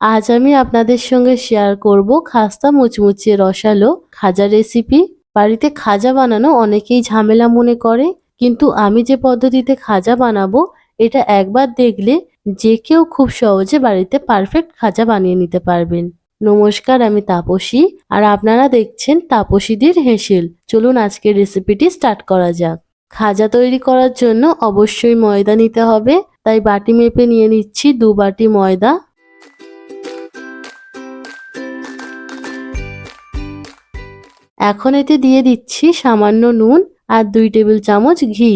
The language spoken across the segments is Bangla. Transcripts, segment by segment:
আজ আমি আপনাদের সঙ্গে শেয়ার করব খাস্তা মুচমুচে রসালো খাজা রেসিপি বাড়িতে খাজা বানানো অনেকেই ঝামেলা মনে করে, কিন্তু আমি যে পদ্ধতিতে খাজা বানাবো, এটা একবার দেখলে যে কেউ খুব সহজে বাড়িতে পারফেক্ট খাজা বানিয়ে নিতে পারবেন। নমস্কার, আমি তাপসী, আর আপনারা দেখছেন তাপসীদের হেসেল। চলুন আজকের রেসিপিটি স্টার্ট করা যাক। খাজা তৈরি করার জন্য অবশ্যই ময়দা নিতে হবে, তাই বাটি মেপে নিয়ে নিচ্ছি দু বাটি ময়দা। এখন এতে দিয়ে দিচ্ছি সামান্য নুন আর দুই টেবিল চামচ ঘি।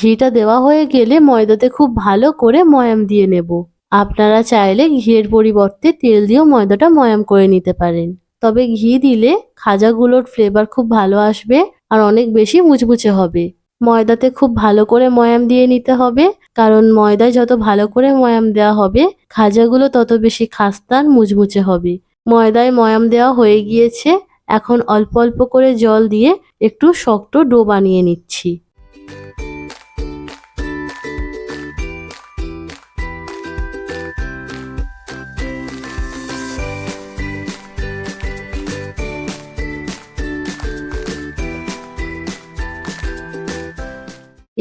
ঘিটা দেওয়া হয়ে গেলে ময়দাতে খুব ভালো করে ময়াম দিয়ে নেব। আপনারা চাইলে ঘিয়ের পরিবর্তে তেল দিয়েও ময়দাটা ময়াম করে নিতে পারেন। তবে ঘি দিলে খাজাগুলোর ফ্লেভার খুব ভালো আসবে আর অনেক বেশি মুচমুচে হবে। ময়দাতে খুব ভালো করে ময়াম দিয়ে নিতে হবে, কারণ ময়দায় যত ভালো করে ময়াম দেওয়া হবে, খাজাগুলো তত বেশি খাস্তার, মুচমুচে হবে। ময়দায় ময়াম দেওয়া হয়ে গিয়েছে এখন অল্প অল্প করে জল দিয়ে একটু শক্ত ডো বানিয়ে নিচ্ছি।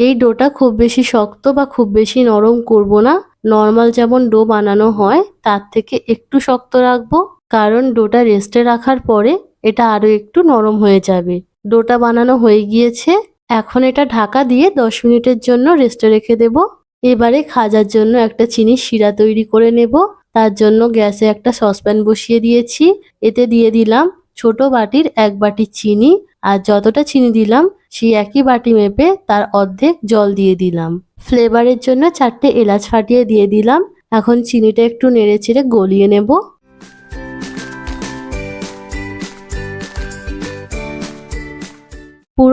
এই ডোটা খুব বেশি শক্ত বা খুব বেশি নরম করব না। নর্মাল যেমন ডো বানানো হয়, তার থেকে একটু শক্ত রাখব। কারণ ডোটা রেস্টে রাখার পরে এটা আরও একটু নরম হয়ে যাবে। ডোটা বানানো হয়ে গিয়েছে। এখন এটা ঢাকা দিয়ে দশ মিনিটের জন্য রেস্টে রেখে দেব। এবারে খাজার জন্য একটা চিনির শিরা তৈরি করে নেব। তার জন্য গ্যাসে একটা সসপ্যান বসিয়ে দিয়েছি। এতে দিয়ে দিলাম ছোট বাটির এক বাটি চিনি। আর যতটা চিনি দিলাম, সেই একই বাটি মেপে তার অর্ধেক জল দিয়ে দিলাম। ফ্লেভারের জন্য চারটে এলাচ ফাটিয়ে দিয়ে দিলাম। এখন চিনিটা একটু নেড়ে চেড়ে গলিয়ে নেব।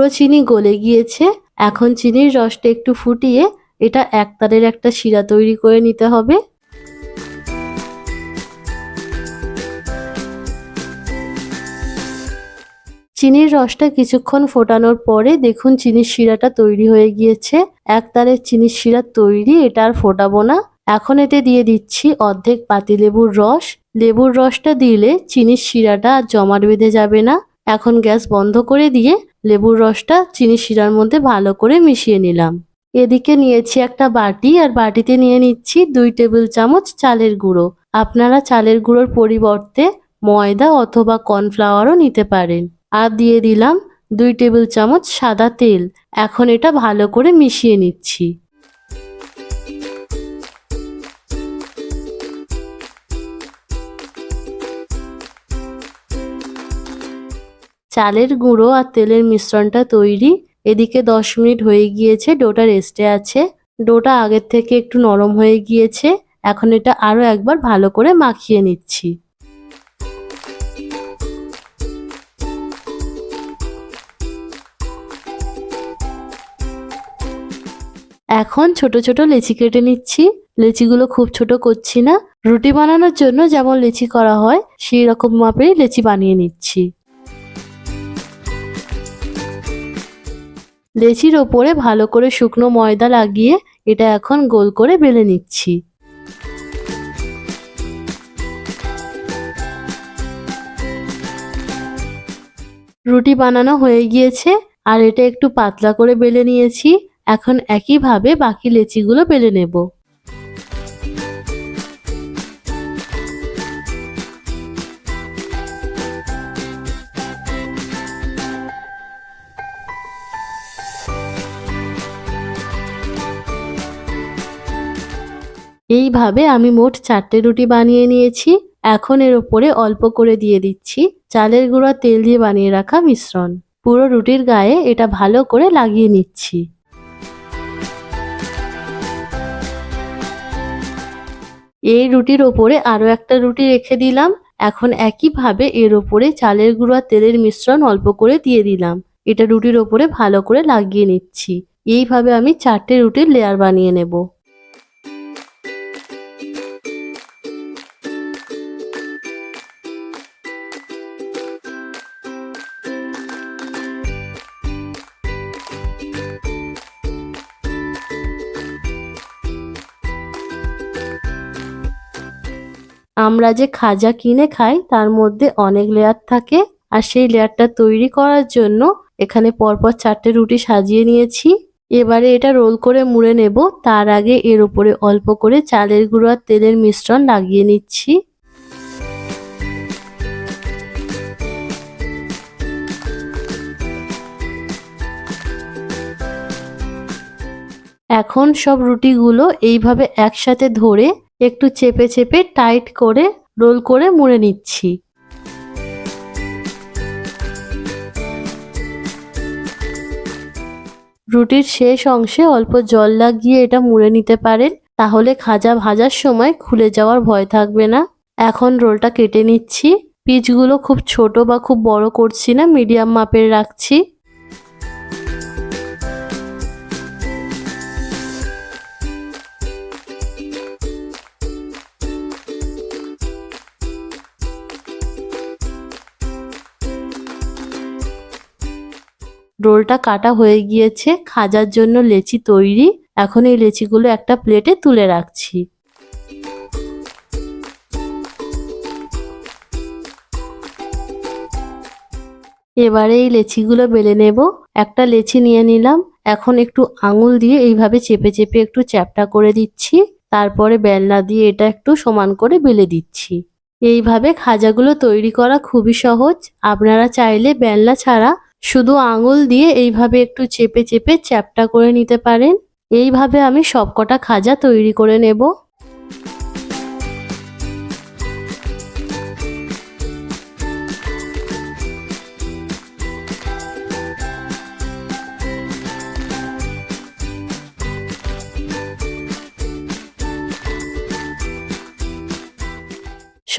চিনি গলে গিয়েছে। এখন চিনির রসটা একটু ফুটিয়ে এটা একতারের একটা শিরা তৈরি করে নিতে হবে। চিনির রসটা কিছুক্ষণ ফোটানোর পরে দেখুন চিনির শিরাটা তৈরি হয়ে গিয়েছে। এক তারের চিনির শিরা তৈরি, এটা আর ফোটাবো না। এখন এতে দিয়ে দিচ্ছি অর্ধেক পাতিলেবুর রস। লেবুর রসটা দিলে চিনির শিরাটা আর জমাট বেঁধে যাবে না। এখন গ্যাস বন্ধ করে দিয়ে লেবুর রসটা চিনি শিরার মধ্যে ভালো করে মিশিয়ে নিলাম। এদিকে নিয়েছি একটা বাটি আর বাটিতে নিয়ে নিচ্ছি দুই টেবিল চামচ চালের গুঁড়ো। আপনারা চালের গুঁড়োর পরিবর্তে ময়দা অথবা কর্নফ্লাওয়ারও নিতে পারেন। আর দিয়ে দিলাম দুই টেবিল চামচ সাদা তেল। এখন এটা ভালো করে মিশিয়ে নিচ্ছি। চালের গুঁড়ো আর তেলের মিশ্রণটা তৈরি। এদিকে দশ মিনিট হয়ে গিয়েছে, ডোটা রেস্টে আছে। ডোটা আগের থেকে একটু নরম হয়ে গিয়েছে। এখন এটা আরও একবার ভালো করে মাখিয়ে নিচ্ছি। এখন ছোট ছোট লেচি কেটে নিচ্ছি। লেচিগুলো খুব ছোট করছি না। রুটি বানানোর জন্য যেমন লেচি করা হয়, সেই রকম মাপের লেচি বানিয়ে নিচ্ছি। লেচির ওপরে ভালো করে শুকনো ময়দা লাগিয়ে এটা এখন গোল করে বেলে নিচ্ছি। রুটি বানানো হয়ে গিয়েছে আর এটা একটু পাতলা করে বেলে নিয়েছি। এখন একইভাবে বাকি লেচিগুলো বেলে নেব। এইভাবে আমি মোট চারটে রুটি বানিয়ে নিয়েছি। এখন এর ওপরে অল্প করে দিয়ে দিচ্ছি। চালের গুঁড়া, তেল দিয়ে বানিয়ে রাখা মিশ্রণ। পুরো রুটির গায়ে এটা ভালো করে লাগিয়ে নিচ্ছি। এই রুটির ওপরে আরও একটা রুটি রেখে দিলাম। এখন একইভাবে এর ওপরে চালের গুঁড়া, তেলের মিশ্রণ অল্প করে দিয়ে দিলাম। এটা রুটির ওপরে ভালো করে লাগিয়ে নিচ্ছি। এইভাবে আমি চারটে রুটির লেয়ার বানিয়ে নেব। আমরা যে খাজা কিনে খাই, তার মধ্যে অনেক লেয়ার থাকে। আর সেই লেয়ারটা তৈরি করার জন্য এখানে পরপর চারটে রুটি সাজিয়ে নিয়েছি। এবারে এটা রোল করে মুড়ে নেব। তার আগে এর উপরে অল্প করে চালের গুঁড়ো আর তেলের মিশ্রণ লাগিয়ে নিচ্ছি। এখন সব রুটিগুলো এইভাবে একসাথে ধরে একটু চেপে চেপে টাইট করে রোল করে মুড়ে নিচ্ছি। রুটির শেষ অংশে অল্প জল লাগিয়ে এটা মুড়ে নিতে পারেন, তাহলে খাজা ভাজার সময় খুলে যাওয়ার ভয় থাকবে না। এখন রোলটা কেটে নিচ্ছি। পিচগুলো খুব ছোট বা খুব বড় করছি না মিডিয়াম মাপের রাখছি। রোলটা কাটা হয়ে গিয়েছে, খাজার জন্য লেচি তৈরি। এখন এই লেচিগুলো একটা প্লেটে তুলে রাখছি। এবারে এই লেচিগুলো বেলে নেব। একটা লেচি নিয়ে নিলাম। এখন একটু আঙুল দিয়ে এইভাবে চেপে চেপে একটু চ্যাপটা করে দিচ্ছি। তারপরে বেলনা দিয়ে এটা একটু সমান করে বেলে দিচ্ছি। এইভাবে খাজাগুলো তৈরি করা খুবই সহজ। আপনারা চাইলে বেলনা ছাড়া শুধু আঙুল দিয়ে এইভাবে একটু চেপে চেপে চ্যাপটা করে নিতে পারেন। এইভাবে আমি সবকটা খাজা তৈরি করে নেব।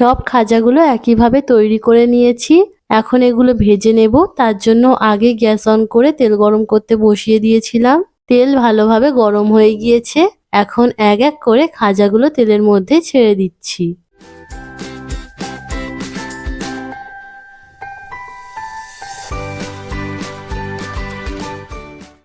সব খাজাগুলো একইভাবে তৈরি করে নিয়েছি। এখন এগুলো ভেজে নেব। তার জন্য আগে গ্যাস অন করে তেল গরম করতে বসিয়ে দিয়েছিলাম। তেল ভালোভাবে গরম হয়ে গিয়েছে। এখন এক এক করে খাজাগুলো তেলের মধ্যে ছেড়ে দিচ্ছি।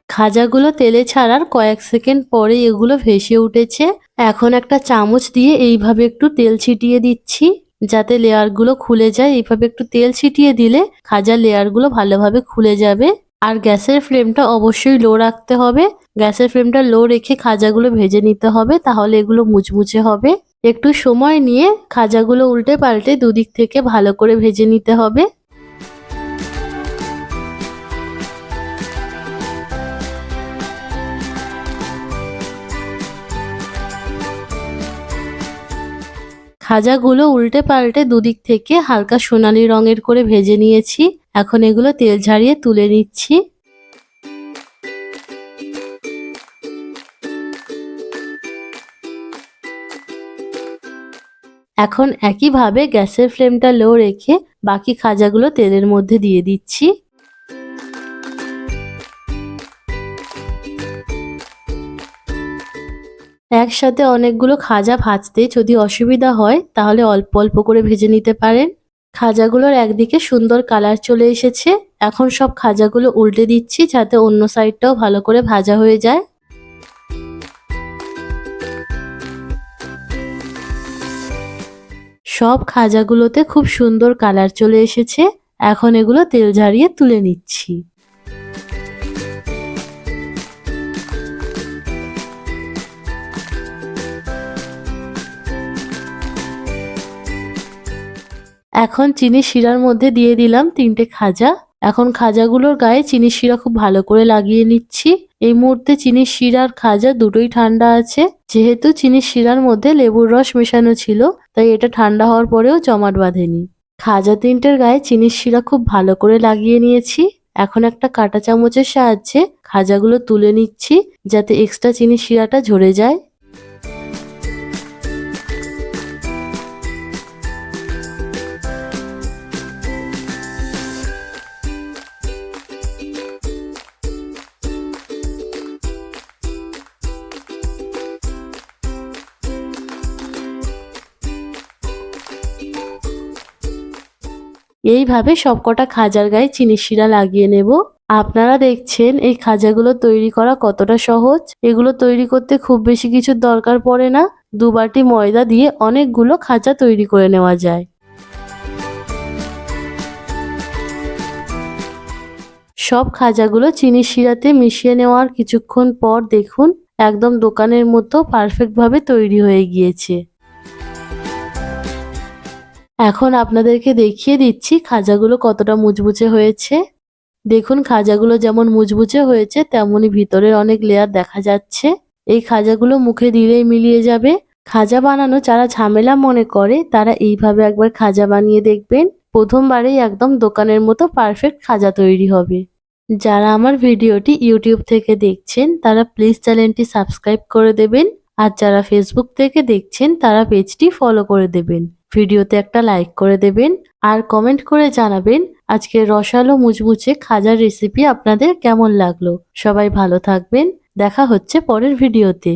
খাজাগুলো তেলে ছাড়ার কয়েক সেকেন্ড পরে এগুলো ভেসে উঠেছে। এখন একটা চামচ দিয়ে এইভাবে একটু তেল ছিটিয়ে দিচ্ছি। যাতে লেয়ারগুলো খুলে যায়, এইভাবে একটু তেল ছিটিয়ে দিলে খাজার লেয়ারগুলো ভালোভাবে খুলে যাবে। আর গ্যাসের ফ্লেমটা অবশ্যই লো রাখতে হবে। গ্যাসের ফ্লেমটা লো রেখে খাজাগুলো ভেজে নিতে হবে, তাহলে এগুলো মুচমুচে হবে। একটু সময় নিয়ে খাজাগুলো উল্টে পাল্টে দুদিক থেকে ভালো করে ভেজে নিতে হবে। খাজাগুলো উল্টে পাল্টে দুদিক থেকে হালকা সোনালি রঙের করে ভেজে নিয়েছি। এখন এগুলো তেল ঝারিয়ে তুলে নিচ্ছি। এখন একইভাবে গ্যাসের ফ্লেমটা লো রেখে বাকি খাজাগুলো তেলের মধ্যে দিয়ে দিচ্ছি। একসাথে অনেকগুলো খাজা ভাজতে যদি অসুবিধা হয়, তাহলে অল্প অল্প করে ভেজে নিতে পারেন। খাজাগুলোর একদিকে সুন্দর কালার চলে এসেছে। এখন সব খাজাগুলো উল্টে দিচ্ছি যাতে অন্য সাইডটাও ভালো করে ভাজা হয়ে যায়। সব খাজাগুলোতে খুব সুন্দর কালার চলে এসেছে। এখন এগুলো তেল ঝারিয়ে তুলে নিচ্ছি। এখন চিনি শিরার মধ্যে দিয়ে দিলাম তিনটে খাজা। এখন খাজাগুলোর গায়ে চিনি শিরা খুব ভালো করে লাগিয়ে নিচ্ছি। এই মুহূর্তে চিনির শিরার খাজা দুটোই ঠান্ডা আছে। যেহেতু চিনির শিরার মধ্যে লেবুর রস মেশানো ছিল, তাই এটা ঠান্ডা হওয়ার পরেও জমাট বাঁধেনি। খাজা তিনটের গায়ে চিনির শিরা খুব ভালো করে লাগিয়ে নিয়েছি। এখন একটা কাঁটা চামচের সাহায্যে খাজাগুলো তুলে নিচ্ছি, যাতে এক্সট্রা চিনির শিরাটা ঝরে যায়। এইভাবে সবকটা খাজার গায়ে চিনির শিরা লাগিয়ে নেব। আপনারা দেখছেন, এই খাজাগুলো তৈরি করা কতটা সহজ। এগুলো তৈরি করতে খুব বেশি কিছুর দরকার পড়ে না। দু বাটি ময়দা দিয়ে অনেকগুলো খাজা তৈরি করে নেওয়া যায়। সব খাজাগুলো চিনির শিরাতে মিশিয়ে নেওয়ার কিছুক্ষণ পর দেখুন, একদম দোকানের মতো পারফেক্টভাবে তৈরি হয়ে গিয়েছে। এখন আপনাদেরকে দেখিয়ে দিচ্ছি খাজাগুলো কতটা মুচমুচে হয়েছে। দেখুন, খাজাগুলো যেমন মুচমুচে হয়েছে, তেমনই ভিতরের অনেক লেয়ার দেখা যাচ্ছে। এই খাজাগুলো মুখে দিলেই মিলিয়ে যাবে। খাজা বানানো যারা ঝামেলা মনে করে, তারা এইভাবে একবার খাজা বানিয়ে দেখবেন। প্রথমবারেই একদম দোকানের মতো পারফেক্ট খাজা তৈরি হবে। যারা আমার ভিডিওটি ইউটিউব থেকে দেখছেন, তারা প্লিজ চ্যানেলটি সাবস্ক্রাইব করে দেবেন। আর যারা ফেসবুক থেকে দেখছেন, তারা পেজটি ফলো করে দেবেন। ভিডিওতে একটা লাইক করে দেবেন আর কমেন্ট করে জানাবেন আজকে রসালো মুচমুচে খাজার রেসিপি আপনাদের কেমন লাগল। সবাই ভালো থাকবেন। দেখা হচ্ছে পরের ভিডিওতে।